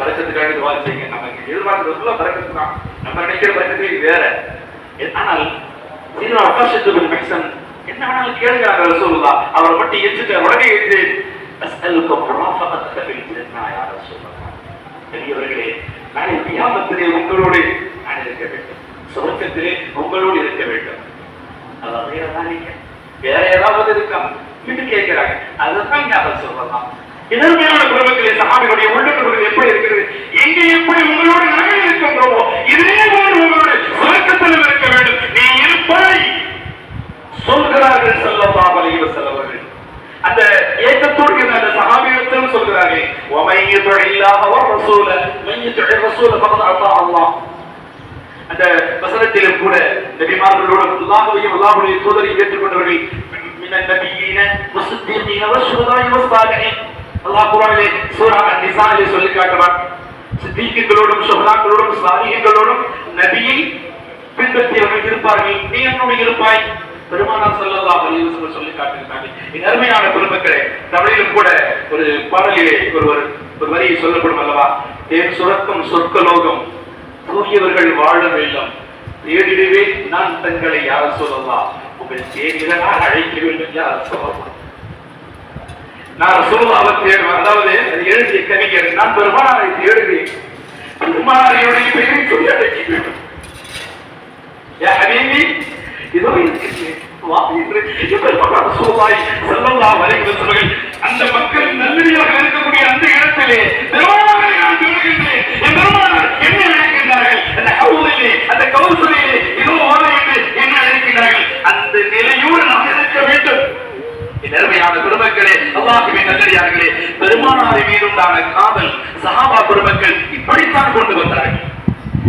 பறக்கத்துக்காக துவா செய்யுங்க. நமக்கு எதிர்பார்க்கறதுக்குள்ள பறக்கத்து தான். நம்ம நினைக்கிற பறக்கத்து வேற. ஆனால் சீனா அக்காஷத்து மெக்சன் என்ன ஆனாலும் கேளுங்க ரசூலுல்லா அவரை மட்டும் எச்சுட்டு உடனே எழுது அஸ்அலுக்க முராஃபகத்தக ஃபில் ஜன்னா யா ரசூலுல்லாஹ். பெரியவர்களே நாளை கியாமத்திலே உங்களோடு நான் இருக்க வேண்டும். சுவர்க்கத்திலே உங்களோடு இருக்க வேண்டும். அதான் வேற நாளைக்கு வேற ஏதாவது இருக்கா? இது கேட்கிறாங்க அதுதான் ஞாபகம் சொல்லலாம் இதற்மையான குடும்பத்திலே சகாபிகளுடைய உள்ளுக்குள் எப்படி இருக்கிறது எங்கே எப்படி உங்களோட நாங்கள் இருக்கின்றோமோ இதே போன்று உங்களோட வழக்கத்திலும் இருக்க வேண்டும் நீ இருப்பாய் சொல்கிறார்கள் செல்லப்பா வலியுறு செல்லவர்கள் அந்த ஏக்கத்தோடு இருந்த அந்த சகாபியத்தில் சொல்கிறார்கள் ஒமைய தொழிலாகவோ ரசூல மைய தொழில் ரசூல பகதா அல்லாஹ் அந்த வசனத்திலும் கூட நபிமார்களோடு அல்லாஹுவையும் அல்லாஹுடைய சோதனை ஏற்றுக்கொண்டவர்கள் மின்னன் நபியின வசுத்தீர்மின வசுதாய் வசாகனே அல்லாஹ் குர்ஆனிலே சூரா அன்-நிசாஇலே சொல்லி காட்டுவான் சித்தீக்குகளோடும் சுகதாக்களோடும் சாதிகளோடும் நபியை பின்பற்றியவர்கள் இருப்பார்கள். நீ என்னோடு இருப்பாய். பெருமானார் செல்லல்லா அலைஹி சொல்லி காட்டுகிறாங்க என் அருமையான குடும்பங்களே தமிழிலும் கூட ஒரு பாடலிலே ஒரு ஒரு வரியை சொல்லப்படும் அல்லவா? என் சுரக்கம் சொற்கலோகம் தூயவர்கள் வாழ வேண்டும். தேடிடுவே நான் தங்களை யார் சொல்லலாம் உங்கள் தேடினால் அழைக்க வேண்டும் யார் சொல்லலாம் நான் சொல்லுவாவை தேடுவேன் அதாவது அது எழுதிய கவிஞர். நான் பெருமானாரை எழுதி பெருமானாரையுடைய பெயரை சொல்லி அடக்கி வேண்டும் யா ஹபீபி இதோ அந்த மக்கள் நல்லடியாக இருக்கக்கூடிய அந்த இடத்திலே பெருமானாரை பெருமக்களே அல்லாஹுவின் நல்லடியார்களே பெருமானாரை மீதுண்டான காதல் சஹாபா பெருமக்கள் இப்படித்தான் கொண்டு வந்தார்கள்.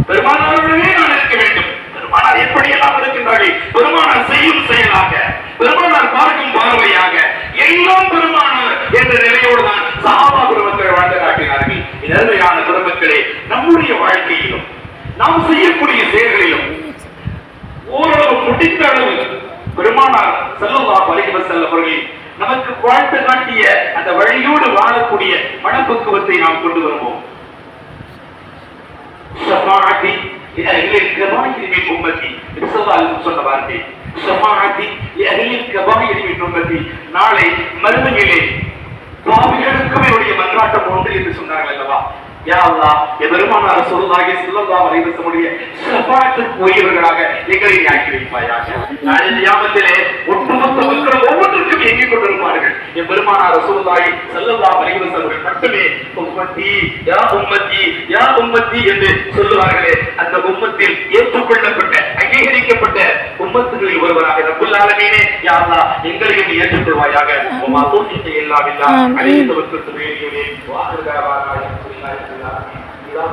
பெருமானாருடனே நான் இருக்க வேண்டும். பெருமானார் எப்படியெல்லாம் இருக்கின்றார்கள்? பெருமானார் செய்யும் செயலாக பெருமானார் பார்க்கும் பார்வையாக எல்லாம் பெருமானார் என்ற நிலையோடு தான் சஹாபா பெருமக்கள் வாழ்ந்து காட்டினார்கள். என் அருமையான பெருமக்களே நம்முடைய வாழ்க்கையிலும் ஸல்லல்லாஹு அவர்கள் நமக்கு வாழ்த்து காட்டிய அந்த வழியோடு வாழக்கூடிய மனப்பக்குவத்தை நாம் கொண்டு வருவோம். நாளை மறுமையிலே பாவிகளுக்கும் என்னுடைய மன்றாட்டம் உண்டு என்று சொன்னார்கள் அல்லவா? யா அல்லாஹ் என் பெருமானார் ரசூலுல்லாஹி ஸல்லல்லாஹு அலைஹி உரியவர்களாக எங்களை நீ ஆக்கி வைப்பாயாக ஒட்டுமொத்த மக்கள் ஒவ்வொன்றுக்கும் எங்கிக் கொண்டிருப்பார்கள். என் பெருமானார் ரசூலுல்லாஹி ஸல்லல்லாஹு அலைஹி வஸல்லம் மட்டுமே உம்மத்தி யா உம்மத்தி யா உம்மத்தி என்று சொல்லுவார்களே அந்த உம்மத்தில் ஏற்றுக்கொள்ளப்பட்ட அங்கீகரிக்கப்பட்ட உம்மத்துகளில் ஒருவராக ரப்புல் ஆலமீனே யா அல்லாஹ் எங்களையும் நீ ஏற்றுக்கொள்வாயாக. உமா தூசித்தை எல்லாம் இல்லா. அனைத்து வஸ்து வேண்டியவனே வாக்குகாராக அல்ஹம்துலில்லாஹி ரப்பில் ஆலமீன் இதா